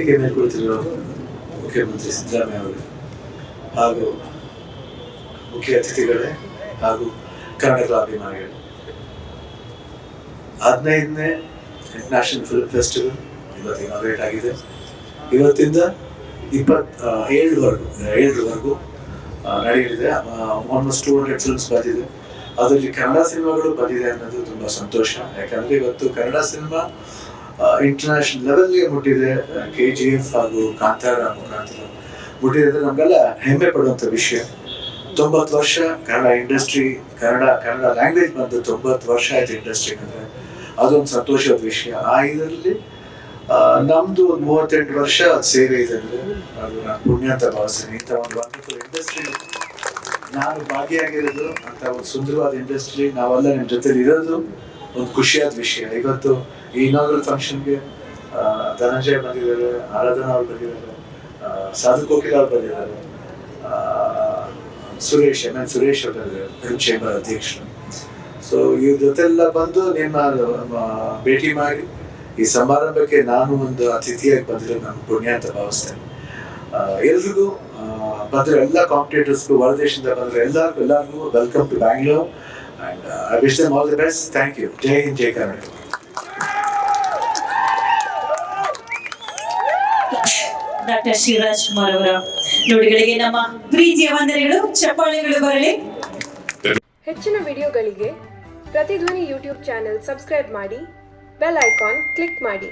ವೇದಿಕೆ ಮೇಲೆ ಕುಳಿತಿರುವ ಮುಖ್ಯಮಂತ್ರಿ ಸಿದ್ದರಾಮಯ್ಯ ಅವರು ಹಾಗೂ ಮುಖ್ಯ ಅತಿಥಿಗಳೇ ಹಾಗೂ ಕನ್ನಡದ ಅಭಿಮಾನಿಗಳು ಹದಿನೈದನೇ ಇಂಟರ್ನ್ಯಾಷನಲ್ ಫಿಲ್ಮ್ ಫೆಸ್ಟಿವಲ್ ಇವತ್ತು ಇನಾಗ್ರೇಟ್ ಆಗಿದೆ ಇವತ್ತಿಂದ ಇಪ್ಪತ್ ಆ, ಏಳರವರೆಗೂ ಏಳರವರೆಗೂ ನಡೆಯಲಿದೆ ಆಲ್ಮೋಸ್ಟ್ ಟೂ ಹಂಡ್ರೆಡ್ ಫಿಲ್ಮ್ಸ್ ಬಂದಿದೆ ಅದರಲ್ಲಿ ಕನ್ನಡ ಸಿನಿಮಾಗಳು ಬಂದಿದೆ ಅನ್ನೋದು ತುಂಬ ಸಂತೋಷ ಯಾಕಂದರೆ ಇವತ್ತು ಕನ್ನಡ ಸಿನಿಮಾ ಇಂಟರ್ನ್ಯಾಷನಲ್ ಲೆವೆಲ್ಗೆ ಮುಟ್ಟಿದೆ ಕೆ ಜಿ ಎಫ್ ಹಾಗೂ ಕಾಂತಾರ ಮುಖಾಂತರ ಮುಟ್ಟಿದೆ ಅಂದ್ರೆ ನಮಗೆಲ್ಲ ಹೆಮ್ಮೆ ಪಡುವಂಥ ವಿಷಯ. ತೊಂಬತ್ತು ವರ್ಷ ಕನ್ನಡ ಇಂಡಸ್ಟ್ರಿ ಕನ್ನಡ ಕನ್ನಡ ಲ್ಯಾಂಗ್ವೇಜ್ ಬಂದು ತೊಂಬತ್ತು ವರ್ಷ ಆಯ್ತು ಇಂಡಸ್ಟ್ರಿ ಅಂದರೆ ಅದೊಂದು ಸಂತೋಷದ ವಿಷಯ. ಆ ಇದರಲ್ಲಿ ನಮ್ಮದು ಒಂದು ಮೂವತ್ತೆಂಟು ವರ್ಷ ಸೇವೆ ಇದೆ ಅಂದರೆ, ಅದು ನಾನು ಪುಣ್ಯ ಅಂತ ಭಾವಿಸ್ತೀನಿ. ಇಂಥ ಒಂದು ವಂಡರ್ಫುಲ್ ಇಂಡಸ್ಟ್ರಿ ನಾನು ಭಾಗಿಯಾಗಿರೋದು, ಅಂತ ಒಂದು ಸುಂದರವಾದ ಇಂಡಸ್ಟ್ರಿ ನಾವೆಲ್ಲ ನಿಮ್ಮ ಜೊತೆಲಿ ಇರೋದು. ಒಂದು ಖುಷಿಯಾದ ವಿಷಯ. ಇವತ್ತು ಈ ಇನಾಗ್ರಲ್ ಫಂಕ್ಷನ್ಗೆ ಧನಂಜಯ ಬಂದಿದ್ದಾರೆ, ಆರಾಧನಾ ಅವ್ರು ಬಂದಿದ್ದಾರೆ ಸಾಧು ಕೋಕಿಲ ಅವ್ರು ಬಂದಿದ್ದಾರೆ ಸುರೇಶ್ ಎಂ ಎನ್ ಸುರೇಶ್ ಅವರು ಬಂದಿದ್ದಾರೆ ಫಿಲ್ಮ್ ಚೇಂಬರ್ ಅಧ್ಯಕ್ಷರು. ಸೊ ಇವ್ರ ಜೊತೆಲ್ಲ ಬಂದು ನಿಮ್ಮ ಭೇಟಿ ಮಾಡಿ, ಈ ಸಮಾರಂಭಕ್ಕೆ ನಾನು ಒಂದು ಅತಿಥಿಯಾಗಿ ಬಂದಿರೋ ನಾನು ಪುಣ್ಯ ಅಂತ ಭಾವಿಸ್ತೇನೆ. ಎಲ್ರಿಗೂ ಬಂದ್ರೆ ಎಲ್ಲ ಕಾಂಪಿಟೇಟರ್ಸ್ಗೂ ಹೊರದೇಶದಿಂದ ಎಲ್ಲರಿಗೂ ಎಲ್ಲರಿಗೂ welcome to Bangalore and I wish them all the best. Thank you. Jai Hind Jai Karnataka. Doctor Shivaraj Kumar ಅವರ ನುಡಿಗಳಿಗೆ ನಮ್ಮ ಪ್ರೀತಿಯ ವಂದನೆಗಳು ಚಪ್ಪಾಳೆಗಳು ಬರಲಿ ಹೆಚ್ಚಿನ ವಿಡಿಯೋಗಳಿಗೆ ಪ್ರತಿಧ್ವನಿ ಯೂಟ್ಯೂಬ್ ಚಾನೆಲ್ ಸಬ್ಸ್ಕ್ರೈಬ್ ಮಾಡಿ ಬೆಲ್ ಐಕಾನ್ ಕ್ಲಿಕ್ ಮಾಡಿ